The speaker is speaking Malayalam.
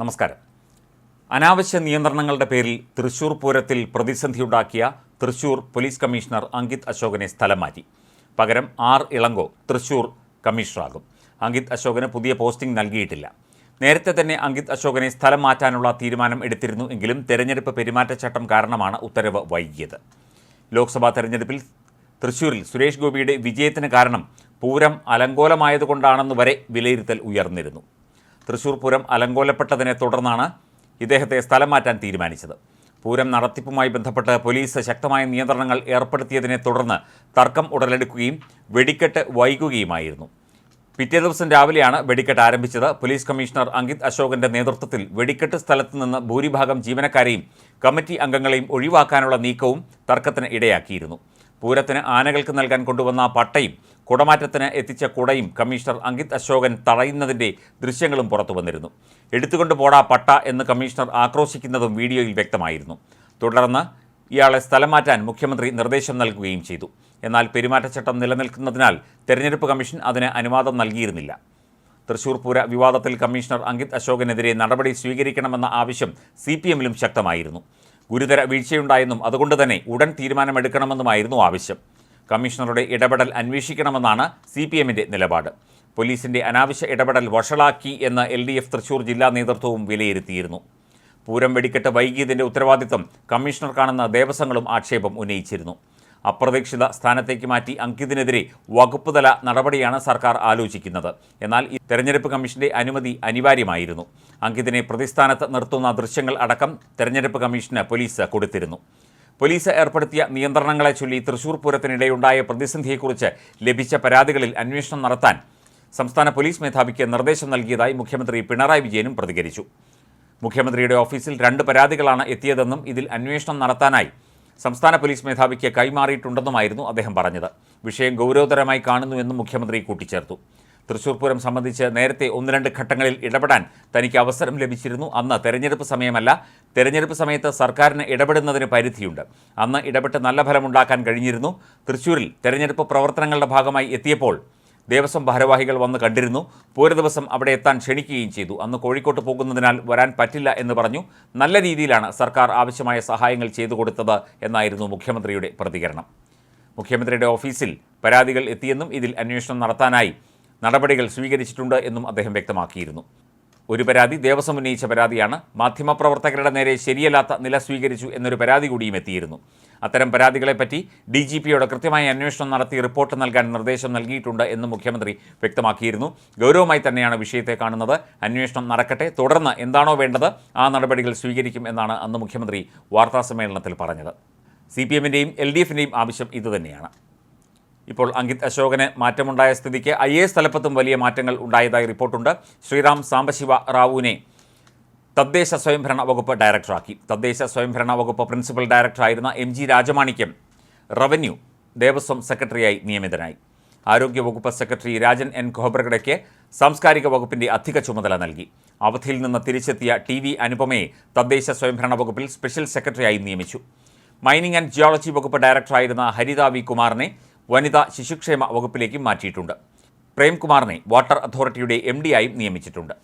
നമസ്കാരം. അനാവശ്യ നിയന്ത്രണങ്ങളുടെ പേരിൽ തൃശൂർ പൂരത്തിൽ പ്രതിസന്ധിയുണ്ടാക്കിയ തൃശൂർ പോലീസ് കമ്മീഷണർ അങ്കിത് അശോകനെ സ്ഥലം മാറ്റി. പകരം ആർ ഇളങ്കോ തൃശൂർ കമ്മീഷണറാകും. അങ്കിത് അശോകന് പുതിയ പോസ്റ്റിംഗ് നൽകിയിട്ടില്ല. നേരത്തെ തന്നെ അങ്കിത് അശോകനെ സ്ഥലം മാറ്റാനുള്ള തീരുമാനം എടുത്തിരുന്നു എങ്കിലും തെരഞ്ഞെടുപ്പ് പെരുമാറ്റച്ചട്ടം കാരണമാണ് ഉത്തരവ് വൈകിയത്. ലോക്സഭാ തെരഞ്ഞെടുപ്പിൽ തൃശൂരിൽ സുരേഷ് ഗോപിയുടെ വിജയത്തിന് കാരണം പൂരം അലങ്കോലമായതുകൊണ്ടാണെന്ന് വരെ വിലയിരുത്തൽ ഉയർന്നിരുന്നു. തൃശൂർ പൂരം അലങ്കോലപ്പെട്ടതിനെ തുടർന്നാണ് ഇദ്ദേഹത്തെ സ്ഥലം മാറ്റാൻ തീരുമാനിച്ചത്. പൂരം നടത്തിപ്പുമായി ബന്ധപ്പെട്ട് പോലീസ് ശക്തമായ നിയന്ത്രണങ്ങൾ ഏർപ്പെടുത്തിയതിനെ തുടർന്ന് തർക്കം ഉടലെടുക്കുകയും വെടിക്കെട്ട് വൈകുകയുമായിരുന്നു. പിറ്റേ ദിവസം രാവിലെയാണ് വെടിക്കെട്ട് ആരംഭിച്ചത്. പോലീസ് കമ്മീഷണർ അങ്കിത് അശോകന്റെ നേതൃത്വത്തിൽ വെടിക്കെട്ട് സ്ഥലത്ത് നിന്ന് ഭൂരിഭാഗം ജീവനക്കാരെയും കമ്മിറ്റി അംഗങ്ങളെയും ഒഴിവാക്കാനുള്ള നീക്കവും തർക്കത്തിന് ഇടയാക്കിയിരുന്നു. പൂരത്തിന് ആനകൾക്ക് നൽകാൻ കൊണ്ടുവന്ന പട്ടയും കുടമാറ്റത്തിന് എത്തിച്ച കുടയും കമ്മീഷണർ അങ്കിത് അശോകൻ തടയുന്നതിന്റെ ദൃശ്യങ്ങളും പുറത്തു വന്നിരുന്നു. എടുത്തുകൊണ്ട് പോടാ പട്ട എന്ന് കമ്മീഷണർ ആക്രോശിക്കുന്നതും വീഡിയോയിൽ വ്യക്തമായിരുന്നു. തുടർന്ന് ഇയാളെ സ്ഥലം മാറ്റാൻ മുഖ്യമന്ത്രി നിർദ്ദേശം നൽകുകയും ചെയ്തു. എന്നാൽ പെരുമാറ്റച്ചട്ടം നിലനിൽക്കുന്നതിനാൽ തെരഞ്ഞെടുപ്പ് കമ്മീഷൻ അതിന് അനുവാദം നൽകിയിരുന്നില്ല. തൃശൂർ പൂര വിവാദത്തിൽ കമ്മീഷണർ അങ്കിത് അശോകനെതിരെ നടപടി സ്വീകരിക്കണമെന്ന ആവശ്യം സി പി എമ്മിലും ശക്തമായിരുന്നു. ഗുരുതര വീഴ്ചയുണ്ടായെന്നും അതുകൊണ്ട് തന്നെ ഉടൻ തീരുമാനമെടുക്കണമെന്നുമായിരുന്നു ആവശ്യം. കമ്മീഷണറുടെ ഇടപെടൽ അന്വേഷിക്കണമെന്നാണ് സി പി എമ്മിന്റെ നിലപാട്. പോലീസിന്റെ അനാവശ്യ ഇടപെടൽ വഷളാക്കി എന്ന് എൽ ഡി എഫ് തൃശൂർ ജില്ലാ നേതൃത്വവും വിലയിരുത്തിയിരുന്നു. പൂരം വെടിക്കെട്ട് വൈകിയതിന്റെ ഉത്തരവാദിത്തം കാണുന്ന ദേവസ്വങ്ങളും ആക്ഷേപം ഉന്നയിച്ചിരുന്നു. അപ്രതീക്ഷിത സ്ഥാനത്തേക്ക് മാറ്റി അങ്കിതിനെതിരെ വകുപ്പുതല നടപടിയാണ് സർക്കാർ ആലോചിക്കുന്നത്. എന്നാൽ ഈ തെരഞ്ഞെടുപ്പ് കമ്മീഷന്റെ അനുമതി അനിവാര്യമായിരുന്നു. അങ്കിതിനെ പ്രതിസ്ഥാനത്ത് നിർത്തുന്ന ദൃശ്യങ്ങൾ അടക്കം തെരഞ്ഞെടുപ്പ് കമ്മീഷന് പോലീസ് കൊടുത്തിരുന്നു. പോലീസ് ഏർപ്പെടുത്തിയ നിയന്ത്രണങ്ങളെ ചൊല്ലി തൃശൂർ പൂരത്തിനിടെയുണ്ടായ പ്രതിസന്ധിയെക്കുറിച്ച് ലഭിച്ച പരാതികളിൽ അന്വേഷണം നടത്താൻ സംസ്ഥാന പോലീസ് മേധാവിക്ക് നിർദ്ദേശം നൽകിയതായി മുഖ്യമന്ത്രി പിണറായി വിജയനും പ്രതികരിച്ചു. മുഖ്യമന്ത്രിയുടെ ഓഫീസിൽ രണ്ട് പരാതികളാണ് എത്തിയതെന്നും ഇതിൽ അന്വേഷണം നടത്താനായി സംസ്ഥാന പോലീസ് മേധാവിക്ക് കൈമാറിയിട്ടുണ്ടെന്നുമായിരുന്നു അദ്ദേഹം പറഞ്ഞത്. വിഷയം ഗൗരവതരമായി കാണുന്നുവെന്നും മുഖ്യമന്ത്രി കൂട്ടിച്ചേർത്തു. തൃശൂർ പൂരം സംബന്ധിച്ച് നേരത്തെ ഒന്ന് രണ്ട് ഘട്ടങ്ങളിൽ ഇടപെടാൻ തനിക്ക് അവസരം ലഭിച്ചിരുന്നു. അന്ന് തെരഞ്ഞെടുപ്പ് സമയമല്ല. തെരഞ്ഞെടുപ്പ് സമയത്ത് സർക്കാരിന് ഇടപെടുന്നതിന് പരിധിയുണ്ട്. അന്ന് ഇടപെട്ട് നല്ല ഫലമുണ്ടാക്കാൻ കഴിഞ്ഞിരുന്നു. തൃശൂരിൽ തെരഞ്ഞെടുപ്പ് പ്രവർത്തനങ്ങളുടെ ഭാഗമായി എത്തിയപ്പോൾ ദേവസ്വം ഭാരവാഹികൾ വന്ന് കണ്ടിരുന്നു. പൂര ദിവസം അവിടെ എത്താൻ ക്ഷണിക്കുകയും ചെയ്തു. അന്ന് കോഴിക്കോട്ട് പോകുന്നതിനാൽ വരാൻ പറ്റില്ല എന്ന് പറഞ്ഞു. നല്ല രീതിയിലാണ് സർക്കാർ ആവശ്യമായ സഹായങ്ങൾ ചെയ്തു കൊടുത്തത് എന്നായിരുന്നു മുഖ്യമന്ത്രിയുടെ പ്രതികരണം. മുഖ്യമന്ത്രിയുടെ ഓഫീസിൽ പരാതികൾ എത്തിയെന്നും ഇതിൽ അന്വേഷണം നടത്താനായി നടപടികൾ സ്വീകരിച്ചിട്ടുണ്ട് എന്നും അദ്ദേഹം വ്യക്തമാക്കിയിരുന്നു. ഒരു പരാതി ദേവസ്വം ഉന്നയിച്ച പരാതിയാണ്. മാധ്യമപ്രവർത്തകരുടെ നേരെ ശരിയല്ലാത്ത നില സ്വീകരിച്ചു എന്നൊരു പരാതി കൂടിയും എത്തിയിരുന്നു. അത്തരം പരാതികളെപ്പറ്റി ഡി ജി പിയോട് കൃത്യമായ അന്വേഷണം നടത്തി റിപ്പോർട്ട് നൽകാൻ നിർദ്ദേശം നൽകിയിട്ടുണ്ട് എന്ന് മുഖ്യമന്ത്രി വ്യക്തമാക്കിയിരുന്നു. ഗൗരവമായി തന്നെയാണ് വിഷയത്തെ കാണുന്നത്. അന്വേഷണം നടക്കട്ടെ തുടർന്ന് എന്താണോ വേണ്ടത് ആ നടപടികൾ സ്വീകരിക്കും എന്നാണ് അന്ന് മുഖ്യമന്ത്രി വാർത്താസമ്മേളനത്തിൽ പറഞ്ഞത്. സി പി എമ്മിന്റെയും എൽ ഡി എഫിന്റെയും ആവശ്യം ഇതുതന്നെയാണ്. ഇപ്പോൾ അങ്കിത് അശോകന് മാറ്റമുണ്ടായ സ്ഥിതിക്ക് ഐ എസ് തലപ്പത്തും വലിയ മാറ്റങ്ങൾ ഉണ്ടായതായി റിപ്പോർട്ടുണ്ട്. ശ്രീറാം സാംബശിവ റാവുവിനെ തദ്ദേശ സ്വയംഭരണ വകുപ്പ് ഡയറക്ടറാക്കി. തദ്ദേശ സ്വയംഭരണ വകുപ്പ് principal ഡയറക്ടറായിരുന്ന M G Rajamanickam revenue Devaswom സെക്രട്ടറിയായി നിയമിതനായി. ആരോഗ്യ വകുപ്പ് സെക്രട്ടറി രാജൻ എൻ ഖോബ്രഗഡയ്ക്ക് സാംസ്കാരിക വകുപ്പിന്റെ അധിക ചുമതല നൽകി. അവധിയിൽ നിന്ന് തിരിച്ചെത്തിയ ടി വി അനുപമയെ തദ്ദേശ സ്വയംഭരണ വകുപ്പിൽ സ്പെഷ്യൽ സെക്രട്ടറിയായി നിയമിച്ചു. മൈനിങ് ആൻഡ് ജിയോളജി വകുപ്പ് ഡയറക്ടറായിരുന്ന ഹരിത വി കുമാറിനെ വനിതാ ശിശുക്ഷേമ വകുപ്പിലേക്കും മാറ്റിയിട്ടുണ്ട്. പ്രേംകുമാറിനെ വാട്ടർ അതോറിറ്റിയുടെ എം ഡിയായും നിയമിച്ചിട്ടുണ്ട്.